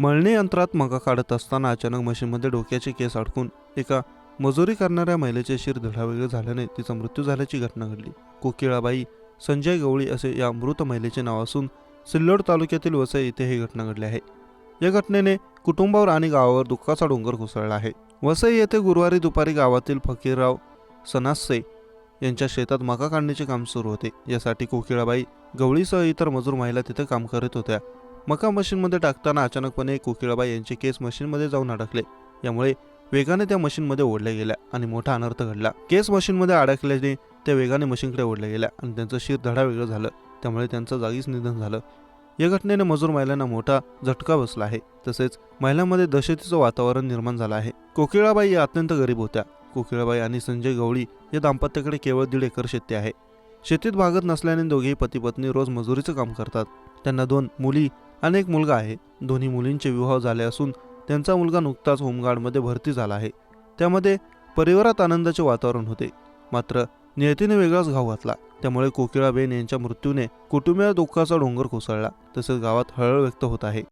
मळणी यंत्रात मका काढत असताना अचानक मशीनमध्ये डोक्याचे केस अडकून एका मजुरी करणाऱ्या महिलेचे शिर धडावेगळे झाल्याने तिचा मृत्यू झाल्याची घटना घडली. कोकिळाबाई संजय गवळी असे या मृत महिलेचे नाव असून सिल्लोड तालुक्यातील वसई येथे ही घटना घडली आहे. या घटनेने कुटुंबावर आणि गावावर दुःखाचा डोंगर कोसळला आहे. वसई येथे गुरुवारी दुपारी गावातील फकीरराव सनासे यांच्या शेतात मका काढण्याचे काम सुरू होते. यासाठी कोकिळाबाई गवळीसह इतर मजूर महिला तिथे काम करत होत्या. मका मशीनमध्ये टाकताना अचानकपणे कोकिळाबाई यांचे केस मशीनमध्ये जाऊन अडकले. यामुळे वेगाने त्या मशीनमध्ये ओढल्या गेल्या आणि मोठा अनर्थ घडला. केस मशीनमध्ये अडकल्याने त्या वेगाने मशीनकडे ओढल्या गेल्या आणि त्यांचं शिर धडा वेगळं झालं. त्यामुळे त्यांचं जागीच निधन झालं. या घटनेने मजूर महिलांना मोठा झटका बसला आहे. तसेच महिलांमध्ये दहशतीचं वातावरण निर्माण झालं आहे. कोकिळाबाई या अत्यंत गरीब होत्या. कोकिळाबाई आणि संजय गवळी या दाम्पत्याकडे केवळ दीड एकर शेती आहे. शेतीत भागत नसल्याने दोघेही पती पत्नी रोज मजुरीचं काम करतात. त्यांना दोन मुली आणि एक मुलगा आहे. दोन्ही मुलींचे विवाह झाले असून त्यांचा मुलगा नुकताच होमगार्डमध्ये भरती झाला आहे. त्यामध्ये परिवारात आनंदाचे वातावरण होते. मात्र नियतीने वेगळाच घाव घातला. त्यामुळे कोकिळाबेन यांच्या मृत्यूने कुटुंबीय दुःखाचा डोंगर कोसळला. तसेच गावात हळहळ व्यक्त होत आहे.